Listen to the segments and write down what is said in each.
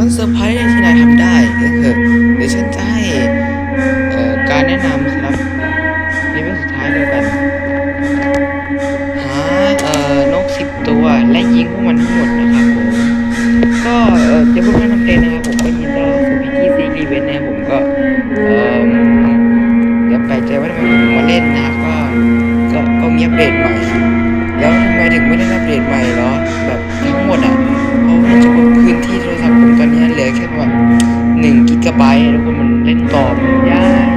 ฉันเซอร์ไพรส์ที่นายทำได้เออเดี๋ยวฉันจะให้การแนะนำสำหรับเลเวลสุดท้ายเลยกัน หาเอ่อนกสิบตัวและยิงพวกมันทั้งหมดนะครับผม ก็เอ่อจะพูดแนะนำเพลงนะครับผมก็ยินดีต้อนรับสู่พิธีซีรีเวนนะครับผมก็เอ่อเดี๋ยวแปลกใจว่าทำไมผมมาเล่นนะครับก็ก็ก็มีอัปเดตใหม่ แล้วทำไมถึงไม่ได้อัปเดตใหม่เหรอแบบทั้งหมดอะ แบบหนึ่งกิกะไบต์แล้วก็มันเล่นต่อมันยาก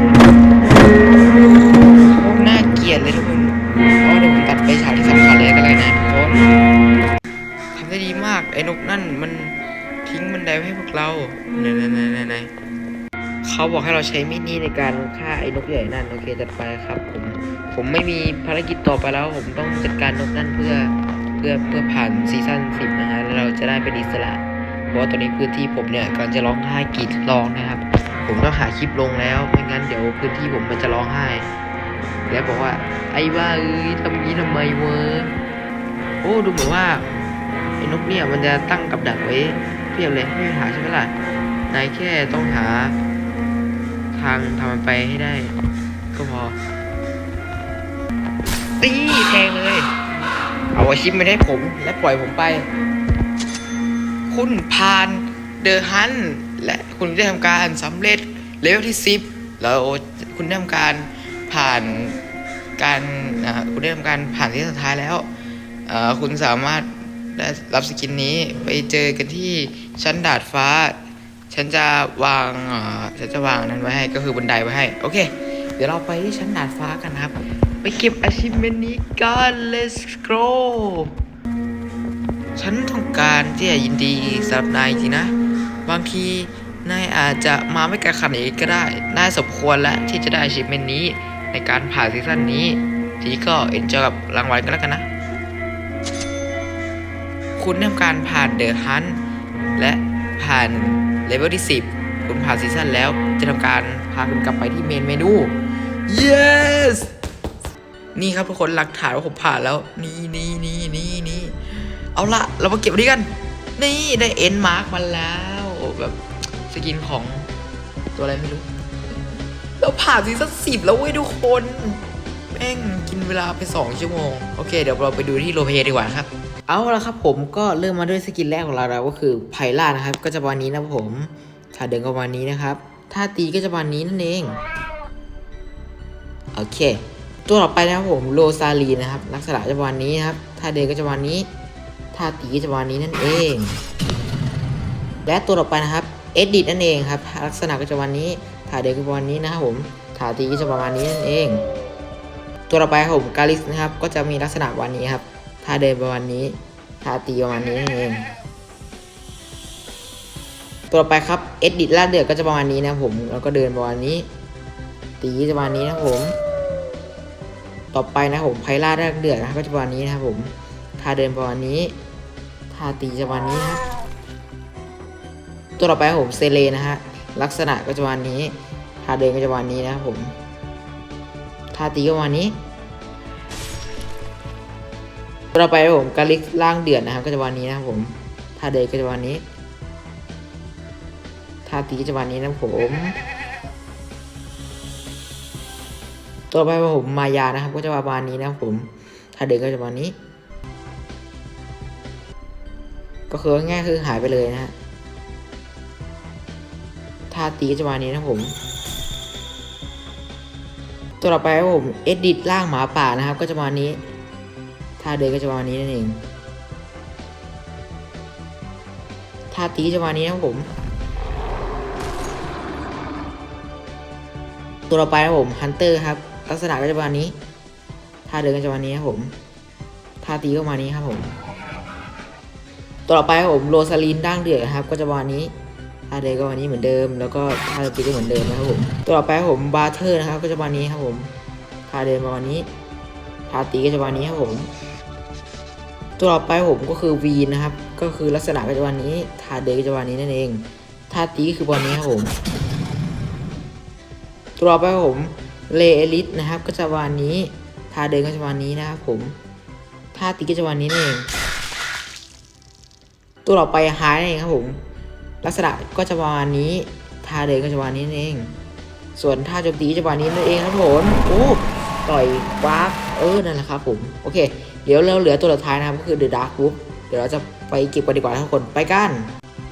น่าเกลียดเลยทุกคนเอาเดี๋ยวผมตัดไปฉากที่สำคัญเลยกันเลยนะทุกคนทำได้ดีมากไอ้นกนั่นมันทิ้งบันไดไว้ให้พวกเราไหนไหนไหนไหนไหนเขาบอกให้เราใช้มินิในการฆ่าไอ้นกใหญ่นั่นโอเคจัดไปครับผมผมไม่มีภารกิจต่อไปแล้ว ผมต้องจัดการนกนั่นเพื่อเพื่อเพื่อผ่านซีซั่นสิบนะฮะแล้วเราจะได้เป็นอิสระ เพราะตอนนี้พื้นที่ผมเนี่ยกำลังจะร้องไห้กรีดร้องนะครับ ผมต้องหาคลิปลงแล้วไม่งั้นเดี๋ยวพื้นที่ผมมันจะร้องไห้ แล้วบอกว่าไอ้บ้าเอ้ยทำงี้ทำไมเวะโอ้ดูเหมือนว่าไอ้นกเนี่ยมันจะตั้งกับดักไว้เพียบเลยไม่มีปัญหาใช่ไหมล่ะนายแค่ต้องหา ทางทำมันไปให้ได้ ก็พอตีแทงเลย เอาอาชิปไม่ได้ผมและปล่อยผมไป คุณผ่านเดอะฮันและคุณได้ทำการสำเร็จเลเวลที่ 10 แล้วคุณได้ทำการผ่านการคุณได้ทำการผ่านที่สุดท้ายแล้วคุณสามารถได้รับสกินนี้ไปเจอกันที่ชั้นดาดฟ้า ฉันจะวางฉันจะวางนั้นไว้ให้ก็คือบันไดไว้ให้ โอเค เดี๋ยวเราไปที่ชั้นดาดฟ้ากันครับ ไปเก็บ achievement นี้กัน let's go ฉันต้องการที่จะยินดีสำหรับนายจริงนะ บางทีนายอาจจะมาไม่ไกลขนาดนี้ก็ได้ นายสมควรแล้วที่จะได้ achievement นี้ในการผ่านซีซั่นนี้ ทีก็เอ็นจอยกับรางวัลกันแล้วกันนะ คุณทำการผ่านเดอะฮันและผ่านเลเวลที่ 10 คุณผ่านซีซั่นแล้วจะทำการพาคุณกลับไปที่เมนเมนู yes นี่ครับทุกคนหลักฐานว่าผมผ่านแล้ว นี่นี่นี่นี่นี่ เอาละเรามาเก็บนี้กัน นี่ได้เอ็นมาร์กมาแล้วแบบสกินของตัวอะไรไม่รู้ เราผ่านซีซั่นสิบแล้วเว้ยทุกคนแม่งกินเวลาไปสองชั่วโมง โอเค เดี๋ยวเราไปดูที่โรลเพย์ดีกว่าครับ เอาละครับผมก็เริ่มมาด้วยสกินแรกของเราแล้วก็คือไพล่านะครับ ก็จะประมาณนี้นะผมถ้าเดินก็ประมาณนี้นะครับ ถ้าตีก็จะประมาณนี้นั่นเองโอเค ตัวต่อไปนะครับผมโรซาลีนะครับลักษณะจะประมาณนี้นะครับ ถ้าเดินก็จะประมาณนี้ ถ้าตีจะประมานี้นั่นเอง และตัวต่อไปนะครับเอ็ดดินั่นเองครับ ลักษณะก็จะประมานี้ถ้าเดินก็ประมานี้นะครับผมถ้าตีก็จะประมาณนี้นั่นเอง ตัวต่อไปครับผมกาลิสนะครับ ก็จะมีลักษณะวันนี้ครับถ้าเดินประมาณนี้ถ้าตีประมาณนี้นั่นเอง ตัวต่อไปครับเอ็ดดิล่าเดือดก็จะประมาณนี้นะครับผมแล้วก็เดินประมาณนี้ ตีจะประมาณนี้นะครับผม ต่อไปนะครับผมไพล่าแรกเดือดนะก็จะประมาณนี้นะครับผม ท่าเดินประมาณนี้ท่าตีจะประมาณนี้ครับตัวต่อไปผมเซเลนะฮะลักษณะก็จะประมาณนี้ท่าเดินก็จะประมาณนี้นะครับผมท่าตีก็ประมาณนี้ตัวต่อไปผมกาลิกล่างเดือดนะครับ ก็จะประมาณนี้นะครับผมท่าเดินก็จะประมาณนี้ท่าตีก็จะประมาณนี้นะครับผมต่อไปผมมายานะครับ ก็จะประมาณนี้นะครับผม ถ้าเดินก็จะประมาณนี้ ก็คือง่ายคือหายไปเลยนะฮะถ้าตีจะมานี้นะผม ตัวต่อไปครับผมเอ็ดดิตร่างหมาป่านะครับ ก็จะมานี้ถ้าเดินก็จะมานี้นั่นเองถ้าตีจะมานี้นะผม ตัวต่อไปครับผมฮันเตอร์ครับ ลักษณะก็จะมานี้ท่าเดินก็จะมานี้ครับผมท่าตีก็มานี้ครับผม ตัวต่อไปครับผมโรซาลินด่างเดือดครับ ก็จะประมาณนี้ท่าเดก็ประมาณนี้เหมือนเดิม แล้วก็ท่าตีก็เหมือนเดิมนะครับผมตัวต่อไปครับผมบาเทอร์นะครับ ก็จะประมาณนี้ครับผมท่าเดมาณนี้ท่าตีก็จะประมาณนี้ครับผม ตัวต่อไปผมก็คือวีนะครับ ก็คือลักษณะก็จะประมาณนี้ท่าเดก็จะประมาณนี้นั่นเองท่าตีก็คือประมาณนี้ครับผม ตัวต่อไปผมเลเอลิสนะครับ ก็จะวันนี้ท่าเดก็จะวันนี้นะครับผมท่าตีก็จะวันนี้นั่นเอง ตัวต่อไปฮาร์ดนั่นเองครับผม ลักษณะก็จะประมาณนี้ท่าเดินก็จะประมาณนี้เอง ส่วนท่าโจมตีจะประมาณนี้นั่นเองครับผมโอ้ต่อยวาร์ปเออนั่นแหละครับผมโอเค เดี๋ยวเราเหลือตัวสุดท้ายนะครับก็คือ The Dark Group เดี๋ยวเราจะไปเก็บกันดีกว่าทุกคนไปกัน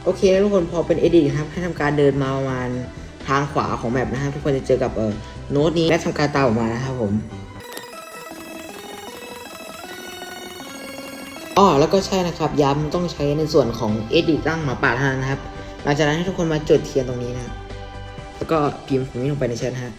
โอเคทุกคนพอเป็นเอดิครับให้ทำการเดินมาประมาณทางขวาของแมปนะครับทุกคนจะเจอกับเออโน้ตนี้และทำการตามออกมานะครับผม อ๋อแล้วก็ใช่นะครับย้ำต้องใช้ในส่วนของเอดิตั้งหมาป่าเท่านั้นนะครับ หลังจากนั้นให้ทุกคนมาจุดเทียนตรงนี้นะ แล้วก็พิมพ์ตรงนี้ลงไปในแชทฮะ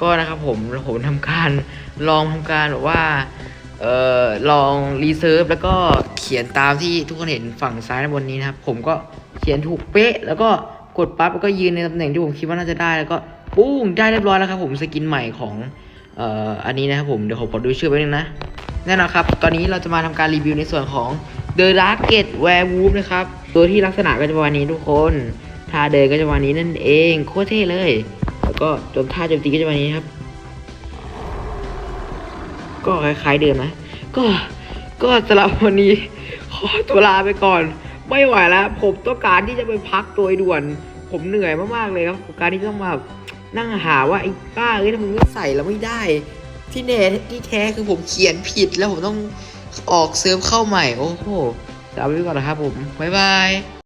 ก็นะครับผมผมทำการลองทำการแบบว่า เอ่อลองรีเซิร์ฟแล้วก็เขียนตามที่ทุกคนเห็นฝั่งซ้ายด้านบนนี้นะครับ ผมก็เขียนถูกเป๊ะ แล้วก็กดปั๊บแล้วก็ยืนในตำแหน่งที่ผมคิดว่าน่าจะได้แล้วก็ปุ้งได้เรียบร้อยแล้วครับ ผมสกินใหม่ของเอ่ออันนี้นะครับผมเดี๋ยวผมขอดูชื่อไว้นึงนะแน่นอนครับ ตอนนี้เราจะมาทำการรีวิวในส่วนของ The Dark Gate Werewolf นะครับ ตัวที่ลักษณะก็จะประมาณนี้ทุกคนท่าเดินก็จะประมาณนี้นั่นเอง โคตรเท่เลย แล้วก็โจมท่าโจมตีก็จะประมาณนี้ครับ ก็คล้ายๆเดิมนะ ก็ก็สำหรับวันนี้ ขอตัวลาไปก่อน ไม่ไหวแล้ว ผมต้องการที่จะไปพักตัวด่วน ผมเหนื่อยมากๆเลยครับกับการที่ต้องมานั่งหาว่าไอ้ป้าเอ้ยทำไมไม่ใส่แล้วไม่ได้ ที่แน่ที่แท้คือผมเขียนผิดแล้วผมต้องออกเซิร์ฟเข้าใหม่ โอ้โหลาไปก่อนนะครับผมบ๊ายบาย